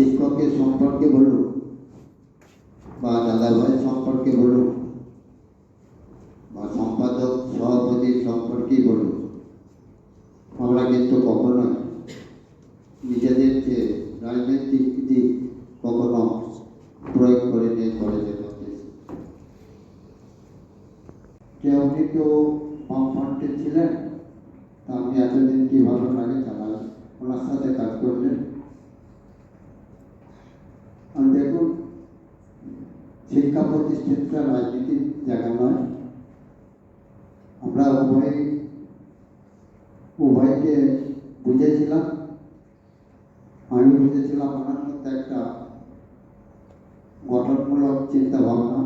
শিক্ষকের সম্পর্কে বলুন, বা দাদাভাই সম্পর্কে বলুন, বা সম্পাদক সভাপতির সম্পর্কেই বলুন। আমরা কিন্তু কখনোই নিজেদের যে রাজনৈতিক দিক কখনো প্রয়োগ করে নিয়ে কলেজের মধ্যে যে উনি তো বামফ্রন্টে ছিলেন, তা আপনি এতদিন কি ভালো লাগে চালালেন ওনার সাথে কাজ করলেন আর দেখুন শিক্ষা রাজনীতির জায়গা নয়, আমরা উভয় উভয়কে বুঝেছিলাম। আমি বুঝেছিলাম ওনার মধ্যে একটা গঠনমূলক চিন্তা ভাবনা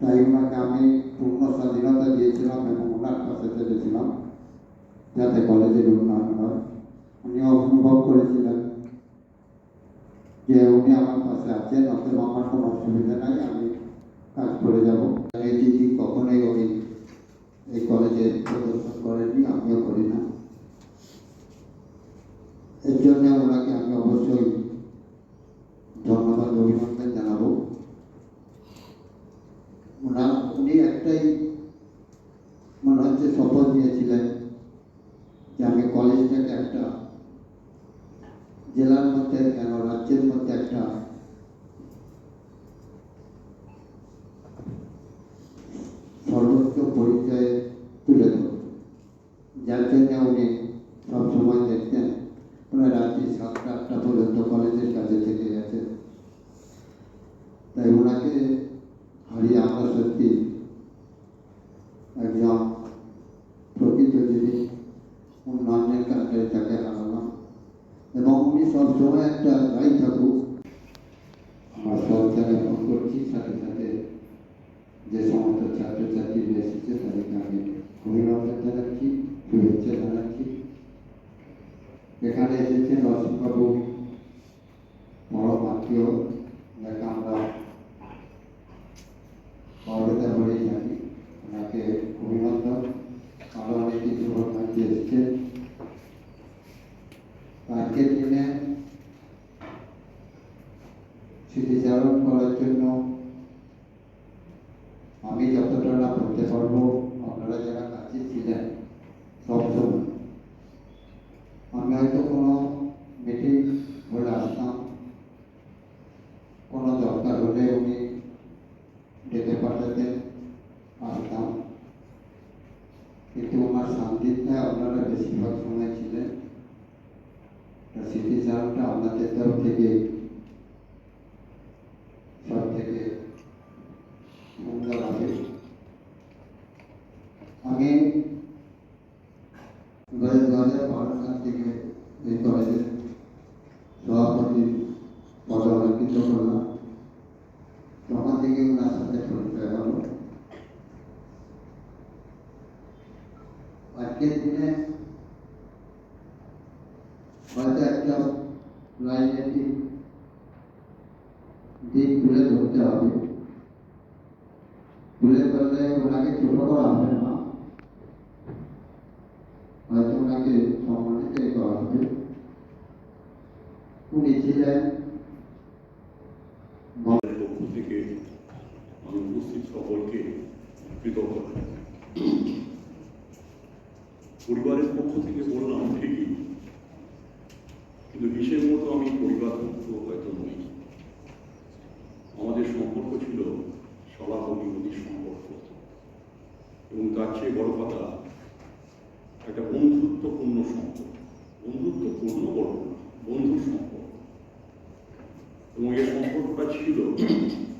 তাই ওনাকে আমি পূর্ণ স্বাধীনতা দিয়েছিলাম এবং ওনার পাশে থেকেছিলাম যাতে কলেজের উন্নয়ন হয়। উনি অনুভব করেছিলেন। আছেন অতএব আমার কোনো অসুবিধা নাই আমি কাজ করে যাব এই দিদি কখনোই উনি এই কলেজে প্রদর্শন করেননি আমিও করি না এর জন্য ওনাকে আমি অবশ্যই ধন্যবাদ অভিনন্দন জানাব ওনার উনি একটাই মনে হচ্ছে শপথ নিয়েছিলেন যে আমি কলেজটাকে একটা জেলার মধ্যে কেন রাজ্যের মধ্যে একটা সর্বোচ্চ পরিচয়ে তুলে ধরব যার জন্য উনি সবসময় দেখতেন প্রায় রাত্রি সাতটা আটটা পর্যন্ত কলেজের কাছে থেকে গেছেন তাই ওনাকে হারিয়ে আমরা সত্যি একজন প্রকৃত যিনি উন্নয়নের কাজে তাকে হারালাম এবং উনি সবসময় একটা যাই থাকুক আমার সরকারে ফোন করছি সাথে সাথে যে এখানে এসেছেন রসিকবাবু বড় আত্মীয় যাকে আমরা বড়দা বলেই জানি ওনাকে অভিনন্দন। আরও অনেক কিছু ঘটনাটি এসেছে। আজকের দিনে স্মৃতিচারণ করার জন্য আমি যতটা না করতে পারব আপনারা যারা কাছে ছিলেন সবসময় আমি হয়তো কোনো মিটিং হলে আসতাম কোনো দরকার হলে উনি ডেকে পাঠাতেন আসতাম কিন্তু ওনার আপনারা বেশিরভাগ সময় ছিলেন। সিটি স্মৃতিচারণটা আপনাদের তরফ থেকে সব থেকে সুন্দর হবে আমি দু হাজার বারো সাল থেকে এই কলেজের সভাপতি পদে অলঙ্কিত করলাম তখন থেকে ওনার সাথে পরিচয় হলো আজকের দিনে হয়তো একটা রাজনৈতিক দিক তুলে ধরতে হবে তুলে ধরলে ওনাকে ছোট করা হবে না হয়তো ওনাকে সম্মানিত করা হবে উনি ছিলেন পক্ষ থেকে আমি উপস্থিত সকলকে কৃতজ্ঞ জানাই। পরিবারের পক্ষ থেকে বললাম, ঠিকই। কিন্তু হিসেব মতো আমি পরিবার পক্ষ হয়তো নই। আমাদের সম্পর্ক ছিল সভাপতিপতির সম্পর্ক। এবং তার চেয়ে বড় কথা, একটা বন্ধুত্বপূর্ণ সম্পর্ক। বন্ধুত্বপূর্ণ বড় বন্ধুর সম্পর্ক। এবং এই সম্পর্কটা ছিল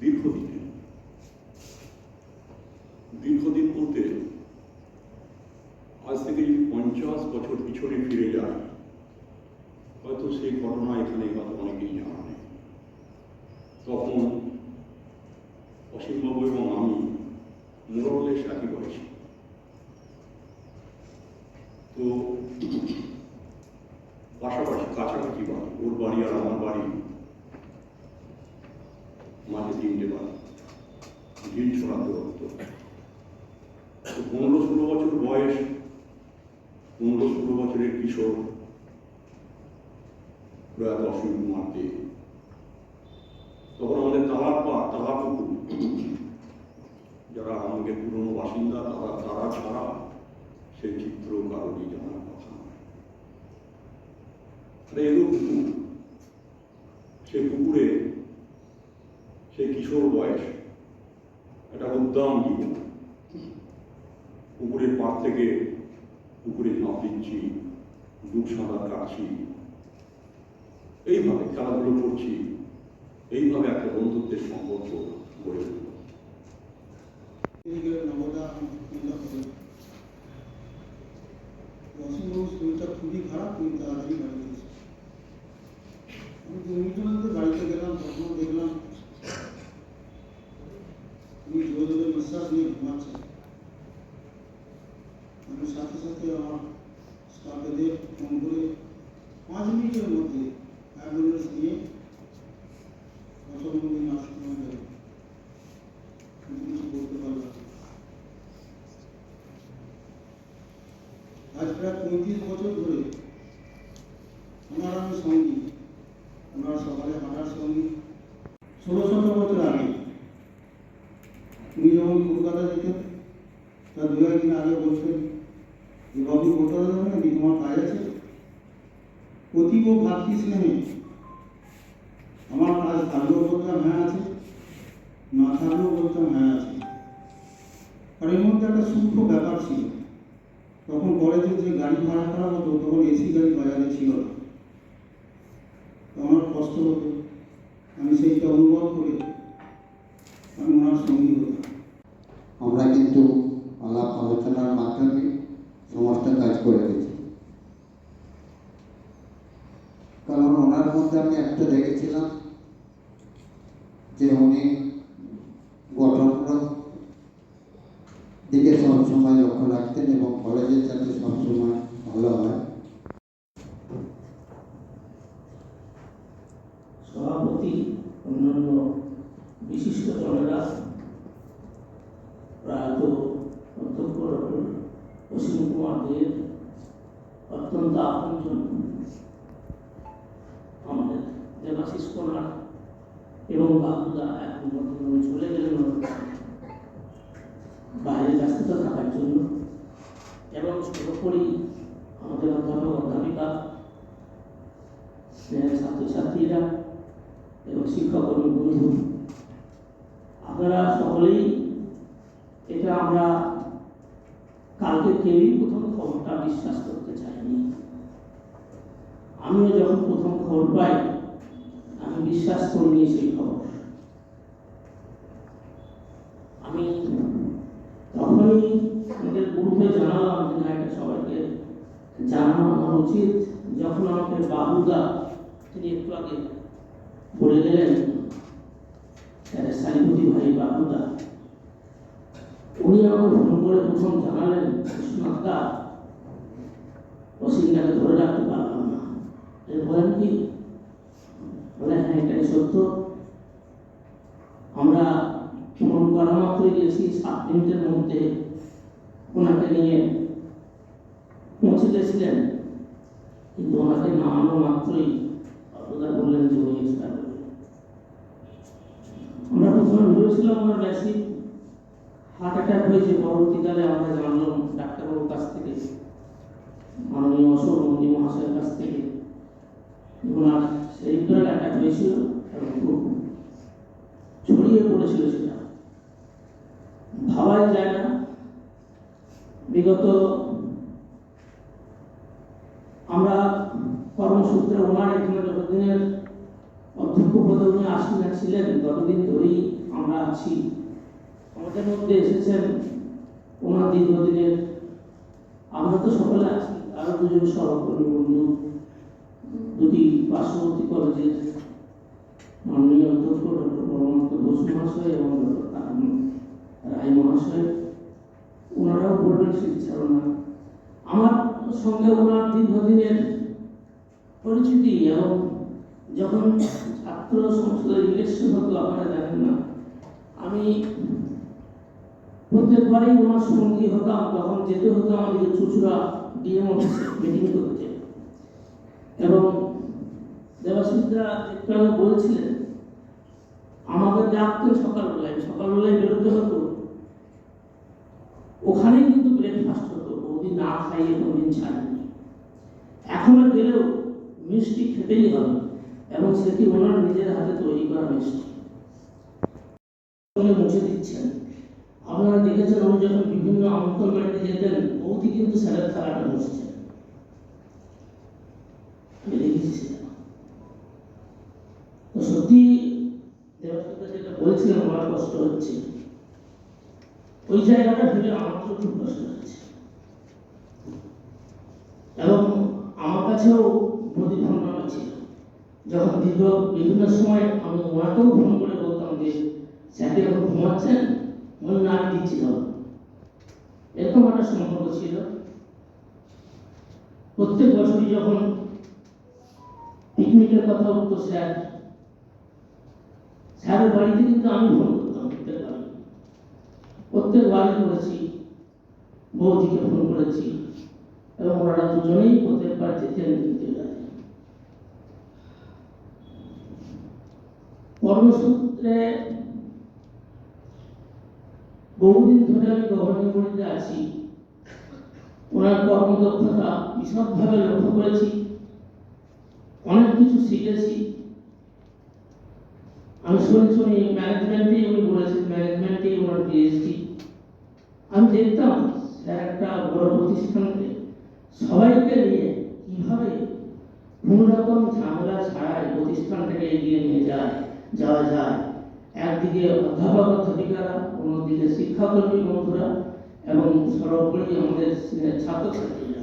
দীর্ঘদিনের দীর্ঘদিন বলতে আজ থেকে যদি পঞ্চাশ বছর পিছনে ফিরে যায়। হয়তো সেই ঘটনা এখানে হয়তো অনেকেই জানা। নেই তখন অসীমবাবু এবং আমি মোরলের সাথী বয়সী তো পাশাপাশি কাছাকাছি বাড়ি ওর বাড়ি আর আমার বাড়ি মাঝে তিনটে বাড়ি। ঢিল ছড়া দূরত্ব পনেরো ষোলো বছর বয়স পনেরো ষোলো বছরের কিশোর প্রয়াত অসীম কুমার দে তখন আমাদের তালা পাড় তালা পুকুর, যারা আমাদের পুরনো বাসিন্দা, তারা তারা ছাড়া সেই চিত্র কারোরই জানার কথা নয়। এলো পুকুর। সে পুকুরে সে কিশোর বয়স, একটা উদ্দাম জীবন। পুকুরের পাড় থেকে পুকুরে ঝাঁপ দিচ্ছি সাঁতার কাটছি এইভাবে খেলাধুলো করছি, এইভাবে একটা বন্ধুত্বের সম্পর্ক গড়ে উঠল খুবই খারাপ, তুমি তাড়াতাড়ি বাড়ি আমি বাড়িতে গেলাম তখন দেখলাম উনি জোরে নিয়ে আমি সাথে সাথে আমার স্টাফেদের ফোন করে পাঁচ মিনিটের মধ্যে অ্যাম্বুলেন্স নিয়ে অসম্ভবী গেলাম কিন্তু কিছু করতে পারলাম আজ প্রায় পঁয়ত্রিশ বছর ধরে ওনার আমি সঙ্গী ওনার সকালে হাঁটার সঙ্গী। ষোলো সতেরো বছর আগে উনি যখন কলকাতা যেতেন, তার দু একদিন আগে বলছেন যে বাবু কোথাও যাবে নাকি তোমার কাজ আছে? অতীব ভাতৃ স্নেহে। আমার কাজ থাকলেও বলতাম হ্যাঁ আছে, না থাকলেও বলতাম হ্যাঁ আছে। আর এর মধ্যে একটা সূক্ষ্ম ব্যাপার ছিল। তখন কলেজে যে গাড়ি ভাড়া করা হতো, তখন এসি গাড়ি বাজারে ছিল না। আমার কষ্ট হতো। আমি সেইটা অনুভব করে আমি ওনার সঙ্গী হতাম। আমরা কিন্তু আলাপ আলোচনার মাধ্যমে কাজ করে গেছি কারণ ওনার মধ্যে আমি একটা দেখেছিলাম যে উনি গঠনমূলক দিকে সবসময় লক্ষ্য রাখতেন এবং কলেজের যাতে সবসময় ভালো হয় সভাপতি অন্যান্য বিশিষ্ট জনেরা প্রয়াত অধ্যক্ষ ডক্টর অসীম কুমার দের অত্যন্ত আপনজন আমাদের দেবাশিস এবং বাবুদা এখন বর্তমানে চলে গেলেন বাইরে থাকার জন্য। এবং সর্বোপরি আমাদের অধ্যাপক অধ্যাপিকা ছাত্রছাত্রীরা এবং বন্ধু, আপনারা সকলেই এটা আমরা কালকে কেউই প্রথম খবরটা বিশ্বাস করতে চাইনি। আমিও যখন প্রথম খবর পাই বিশ্বাস করিনি সেই খবর। আমি তখনই আমাদের গ্রুপে জানালাম যে না এটা সবাইকে জানানো আমার উচিত। যখন আমাকে বাবুদা তিনি একটু আগে বলে গেলেন স্যারের ভাই বাবুদা। উনি আমাকে ফোন করে প্রথম জানালেন কৃষ্ণদা অসীমটাকে ধরে রাখতে পারলাম না। এর বলেন কি? বলে হ্যাঁ এটাই সত্য। আমরা ফোন করা মাত্রই গেছি সাত মিনিটের মধ্যে। ওনাকে নিয়ে পৌঁছে গেছিলেন। কিন্তু ওনাকে নামানো মাত্রই। অতদা বললেন যে উনি আমরা প্রথমে ভেবেছিলাম ওনার বেশি হার্ট অ্যাটাক হয়েছে। পরবর্তীকালে আমরা জানলাম ডাক্তারবাবুর কাছ থেকে। মাননীয় অশোক মন্দি মহাশয়ের কাছ থেকে। ওনার সেরিব্রাল অ্যাটাক হয়েছিল এবং ছড়িয়ে পড়েছিল সেটা। ভাবাই যায় না। বিগত আমরা কর্মসূত্রে ওনার এখানে যতদিনের অধ্যক্ষ পদে উনি আসীন ছিলেন। ততদিন ধরেই আমরা আছি। আমাদের মধ্যে এসেছেন ওনার দীর্ঘদিনের। আমরা তো সকলে আছি। আরও দুজন সহকর্মী বন্ধু, দুটি পার্শ্ববর্তী কলেজের মাননীয় অধ্যক্ষ ডক্টর পরমানন্দ ঘোষ মহাশয় এবং রায় মহাশয়, ওনারাও বলবেন স্মৃতিচারণা আমার সঙ্গে ওনার দীর্ঘদিনের পরিচিতি এবং যখন ছাত্র সংসদের ইলেকশন হতো, আপনারা জানেন না, আমি প্রত্যেকবারই ওনার সঙ্গী হতাম, তখন যেতে হতো আমাদের চুচুড়া ডিএম অফিসে মিটিং করতে। এবং দেবাশিসদা একটু আগে বলছিলেন, আমাকে ডাকতেন সকালবেলায় সকালবেলায় বেরোতে হতো। ওখানেই কিন্তু ব্রেকফাস্ট হতো ওদিন না খাইয়ে কোনদিন ছাড়েনি। এখন আর গেলেও মিষ্টি খেতেই হবে, এবং সেটি ওনার নিজের হাতে তৈরি করা মিষ্টি। মুছে দিচ্ছেন। আপনারা দেখেছেন, উনি যখন বিভিন্ন আমন্ত্রণ বাড়িতে যেতেন, বৌদি কিন্তু স্যারের থালাটা মুছছেন আমি দেখেছি সেটা তো সত্যি দেবস্মিতা বলছিলেন আমার কষ্ট হচ্ছে। ওই জায়গাটা ভেবে আমার তো খুব কষ্ট হচ্ছে। এবং আমার কাছেও প্রতিফলন ছিল। যখন দীর্ঘ বিভিন্ন সময় আমি ওনাকেও ফোন করে বলতাম যে স্যারকে এখন ঘুমাচ্ছেন? মন না আমি দিচ্ছি ধরো এরকম একটা সম্পর্ক ছিল। প্রত্যেক বছরই যখন পিকনিকের কথা উঠতো, স্যার স্যারের বাড়িতে কিন্তু আমি ফোন করতাম প্রত্যেকবার প্রত্যেকবারই করেছি বৌদিকে ফোন করেছি, এবং ওনারা দুজনেই প্রত্যেকবার যেতেন কিন্তু। কর্মসূত্রে বহুদিন ধরে আমি গভর্নিং আছি। ওনার কর্মদক্ষতা বিশদভাবে লক্ষ্য করেছি। অনেক কিছু শিখেছি। আমি শুনে শুনি ম্যানেজমেন্টেই উনি বলেছেন ম্যানেজমেন্টেই ওনার পিএইচডি আমি দেখতাম, স্যার একটা বড় প্রতিষ্ঠানকে সবাইকে নিয়ে কীভাবে কোনো রকম ঝামেলা ছাড়াই প্রতিষ্ঠানটাকে এগিয়ে নিয়ে যায়, যাওয়া যায়। একদিকে অধ্যাপক অধ্যাপিকারা অন্যদিকে শিক্ষাকর্মী বন্ধুরা, এবং সর্বোপরি আমাদের ছাত্রছাত্রীরা।